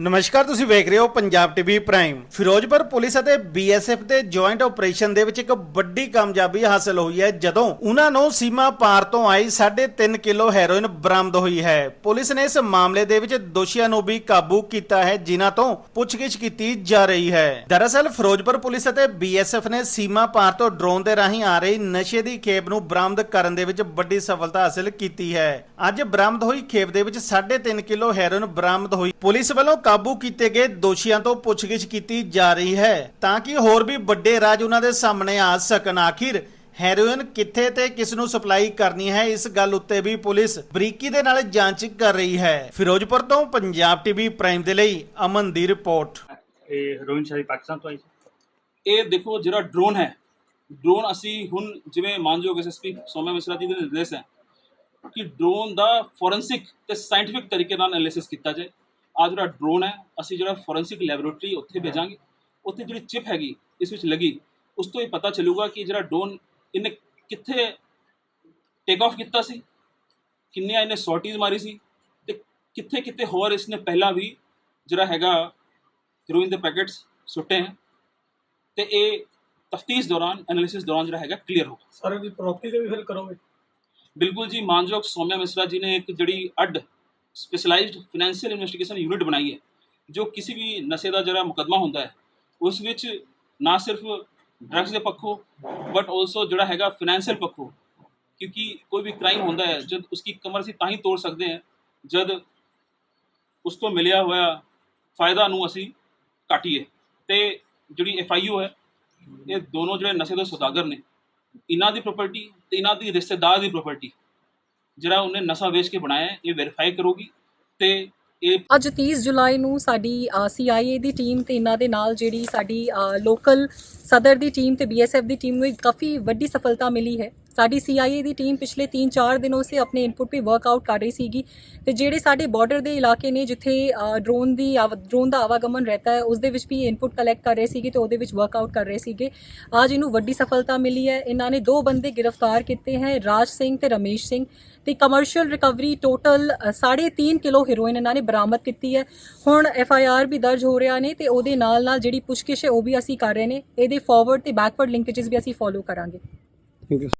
ਨਮਸਕਾਰ, ਤੁਸੀਂ ਵੇਖ ਰਹੇ ਹੋ Punjab TV prime. Firozpur police ਅਤੇ ਬੀਐਸਐਫ ਦੇ ਜੁਆਇੰਟ ਆਪਰੇਸ਼ਨ ਦੇ ਵਿੱਚ ਇੱਕ ਵੱਡੀ ਕਾਮਯਾਬੀ ਹਾਸਲ ਹੋਈ ਹੈ, ਜਦੋਂ ਉਹਨਾਂ ਨੂੰ ਸੀਮਾ ਪਾਰ ਤੋਂ ਆਈ 3.5 ਕਿਲੋ ਹੈਰੋਇਨ ਬਰਾਮਦ ਹੋਈ ਹੈ। ਪੁਲਿਸ ਨੇ ਇਸ ਮਾਮਲੇ ਦੇ ਵਿੱਚ ਦੋਸ਼ੀਆਂ ਨੂੰ ਵੀ ਕਾਬੂ ਕੀਤਾ ਹੈ, ਜਿਨ੍ਹਾਂ ਤੋਂ ਪੁੱਛਗਿੱਛ ਕੀਤੀ ਜਾ ਰਹੀ ਹੈ। ਦਰਅਸਲ, ਫਿਰੋਜ਼ਪੁਰ ਪੁਲਿਸ ਅਤੇ ਬੀਐਸਐਫ ਨੇ ਸੀਮਾ ਪਾਰ ਤੋਂ ਡਰੋਨ ਦੇ ਰਾਹੀਂ ਆ ਰਹੀ ਨਸ਼ੇ ਦੀ ਖੇਪ ਨੂੰ ਬਰਾਮਦ ਕਰਨ ਦੇ ਵਿੱਚ ਵੱਡੀ ਸਫਲਤਾ ਹਾਸਲ ਕੀਤੀ ਹੈ। ਅੱਜ ਬਰਾਮਦ ਹੋਈ ਖੇਪ ਦੇ ਵਿੱਚ 3.5 ਕਿਲੋ ਹੈਰੋਇਨ ਬਰਾਮਦ ਹੋਈ। ਪੁਲਿਸ ਵੱਲੋਂ ਕਾਬੂ ਕੀਤੇ ਗਏ ਦੋਸ਼ੀਆਂ ਤੋਂ ਪੁੱਛਗਿੱਛ ਕੀਤੀ ਜਾ ਰਹੀ ਹੈ। ਤਾਂ ਕਿ ਹੋਰ ਵੀ ਵੱਡੇ ਰਾਜ ਉਹਨਾਂ ਦੇ ਸਾਹਮਣੇ ਆ ਸਕਣ। ਆਖਿਰ ਹੈਰੋਇਨ ਕਿੱਥੇ ਤੇ ਕਿਸ ਨੂੰ ਸਪਲਾਈ ਕਰਨੀ ਹੈ ਇਸ ਗੱਲ ਉੱਤੇ ਵੀ ਪੁਲਿਸ ਬਰੀਕੀ ਦੇ ਨਾਲ ਜਾਂਚ ਕਰ ਰਹੀ ਹੈ। ਫਿਰੋਜ਼ਪੁਰ ਤੋਂ ਪੰਜਾਬ ਟੀਵੀ ਪ੍ਰਾਈਮ ਦੇ ਲਈ ਅਮਨ ਦੀ ਰਿਪੋਰਟ। ਇਹ ਹੈਰੋਇਨ ਸ਼ਾਹੀ ਪਾਕਿਸਤਾਨ ਤੋਂ ਆਈ ਸੀ। ਇਹ ਦੇਖੋ ਜਿਹੜਾ ਡਰੋਨ ਹੈ ਡਰੋਨ ਅਸੀਂ ਹੁਣ ਜਿਵੇਂ ਮਾਨਯੋਗ ਐਸਐਸਪੀ ਸੋਮਿਆ ਮਿਸਰਾ ਜੀ ਦੇ ਨਿਰਦੇਸ਼ ਹੈ ਕਿ ਡਰੋਨ ਦਾ ਫੋਰੈਂਸਿਕ ਤੇ ਸਾਇੰਟਿਫਿਕ ਤਰੀਕੇ ਨਾਲ ਐਨਾਲਿਸਿਸ ਕੀਤਾ ਜਾਏ। ਆ ਜਿਹੜਾ ਡਰੋਨ ਹੈ ਅਸੀਂ ਜਿਹੜਾ ਫੋਰੈਂਸਿਕ ਲੈਬੋਰੇਟਰੀ ਉੱਥੇ ਭੇਜਾਂਗੇ ਉੱਥੇ ਜਿਹੜੀ ਚਿਪ ਹੈਗੀ ਇਸ ਵਿੱਚ ਲੱਗੀ। ਉਸ ਤੋਂ ਹੀ ਪਤਾ ਚੱਲੂਗਾ ਕਿ ਜਿਹੜਾ ਡਰੋਨ ਇਹਨੇ ਕਿੱਥੇ ਟੇਕ ਆਫ ਕੀਤਾ ਸੀ ਕਿੰਨੀਆਂ ਇਹਨੇ ਸੌਰਟੀਜ਼ ਮਾਰੀ ਸੀ ਤੇ ਕਿੱਥੇ ਕਿੱਥੇ ਹੋਰ ਇਸਨੇ ਪਹਿਲਾਂ ਵੀ ਜਿਹੜਾ ਹੈਗਾ ਹੀਰੋਇਨ ਦੇ ਪੈਕੇਟਸ ਸੁੱਟੇ ਹਨ ਤੇ ਇਹ ਤਫਤੀਸ਼ ਦੌਰਾਨ ਐਨਾਲਿਸਿਸ ਦੌਰਾਨ ਜਿਹੜਾ ਹੈਗਾ ਕਲੀਅਰ ਹੋਗਾ ਸਰ ਇਹਦੀ ਪ੍ਰੋਪਰਟੀ ਤੇ ਵੀ ਫਿਲ ਕਰੋਗੇ? ਬਿਲਕੁਲ ਜੀ ਮਾਨਯੋਗ ਸੌਮਿਆ ਮਿਸਰਾ ਜੀ ਨੇ ਇੱਕ ਜਿਹੜੀ ਅੱਡ ਸਪੈਸ਼ਲਾਈਜ਼ਡ ਫਾਈਨੈਂਸ਼ੀਅਲ ਇਨਵੈਸਟੀਗੇਸ਼ਨ ਯੂਨਿਟ ਬਣਾਈ ਹੈ, ਜੋ ਕਿਸੇ ਵੀ ਨਸ਼ੇ ਦਾ ਜਿਹੜਾ ਮੁਕੱਦਮਾ ਹੁੰਦਾ ਹੈ, ਉਸ ਵਿੱਚ ਨਾ ਸਿਰਫ ਡਰੱਗਸ ਦੇ ਪੱਖੋਂ ਬਟ ਆਲਸੋ ਜਿਹੜਾ ਹੈਗਾ ਫਾਈਨੈਂਸ਼ੀਅਲ ਪੱਖੋਂ, ਕਿਉਂਕਿ ਕੋਈ ਵੀ ਕ੍ਰਾਈਮ ਹੁੰਦਾ ਹੈ, ਜਦ ਉਸकी ਕਮਰ ਅਸੀਂ ਤਾਂ ਹੀ ਤੋੜ ਸਕਦੇ ਹਾਂ, ਜਦ ਉਸ ਤੋਂ ਮਿਲਿਆ ਹੋਇਆ ਫਾਇਦਾ ਨੂੰ ਅਸੀਂ ਕਾਟੀਏ ਤੇ ਜਿਹੜੀ ਐਫ ਆਈ ਹੈ, ਇਹ ਦੋਨੋਂ ਜਿਹੜੇ ਨਸ਼ੇ ਦੇ ਸੌਦਾਗਰ ਨੇ, ਇਹਨਾਂ ਦੀ ਪ੍ਰਾਪਰਟੀ ਤੇ ਇਹਨਾਂ ਦੀ ਰਿਸ਼ਤੇਦਾਰ ਦੀ ਪ੍ਰਾਪਰਟੀ ਜਿਹੜਾ ਉਹਨੇ ਨਸ਼ਾ ਵੇਚ ਕੇ ਬਣਾਇਆ ਇਹ ਵੈਰੀਫਾਈ ਕਰੋਗੀ ਤੇ ਇਹ ਅੱਜ 30 ਜੁਲਾਈ ਨੂੰ ਸਾਡੀ ਸੀਆਈਏ ਦੀ ਟੀਮ ਤੇ ਇਹਨਾਂ ਦੇ ਨਾਲ ਜਿਹੜੀ ਸਾਡੀ ਲੋਕਲ ਸਦਰ ਦੀ ਟੀਮ ਤੇ ਬੀਐਸਐਫ ਦੀ ਟੀਮ ਨੂੰ ਇੱਕ ਕਾਫੀ ਵੱਡੀ ਸਫਲਤਾ ਮਿਲੀ ਹੈ। ਸਾਡੀ ਸੀਆਈਏ ਦੀ ਟੀਮ ਪਿਛਲੇ 3-4 ਦਿਨੋਂ ਸੇ ਆਪਣੇ ਇਨਪੁਟ ਤੇ ਵਰਕਆਊਟ ਕਰ ਰਹੀ ਸੀਗੀ। ਤੇ ਜਿਹੜੇ ਸਾਡੇ ਬਾਰਡਰ ਦੇ ਇਲਾਕੇ ਨੇ ਜਿੱਥੇ ਡਰੋਨ ਦੀ ਡਰੋਨ ਦਾ ਆਵਾਗਮਨ ਰਹਤਾ ਹੈ ਉਸ ਦੇ ਵਿੱਚ ਵੀ ਇਨਪੁਟ ਕਲੈਕਟ ਕਰ ਰਹੇ ਸੀਗੇ ਤੇ ਉਹਦੇ ਵਿੱਚ ਵਰਕਆਊਟ ਕਰ ਰਹੇ ਸੀਗੇ। ਅੱਜ ਇਹਨੂੰ ਵੱਡੀ ਸਫਲਤਾ ਮਿਲੀ ਹੈ। ਇਹਨਾਂ ਨੇ ਦੋ ਬੰਦੇ ਗ੍ਰਿਫਤਾਰ ਕੀਤੇ ਹੈ, ਰਾਜ ਸਿੰਘ ਤੇ ਰਮੇਸ਼ ਸਿੰਘ। ਤੇ commercial recovery total 3.5 kilo heroin ਇਹਨਾਂ ਨੇ ਬਰਾਮਦ ਕੀਤੀ ਹੈ। ਹੁਣ ਐਫ ਆਈ ਆਰ ਵੀ ਦਰਜ ਹੋ ਰਿਹਾ ਨੇ ਤੇ ਉਹਦੇ ਨਾਲ ਨਾਲ ਜਿਹੜੀ ਪੁੱਛਗਿੱਛ ਹੈ ਉਹ ਵੀ ਅਸੀਂ ਕਰ ਰਹੇ ਨੇ। ਇਹਦੇ ਫਾਰਵਰਡ ਤੇ ਬੈਕਵਰਡ ਲਿੰਕੇजेस ਵੀ ਅਸੀਂ ਫੋਲੋ ਕਰਾਂਗੇ।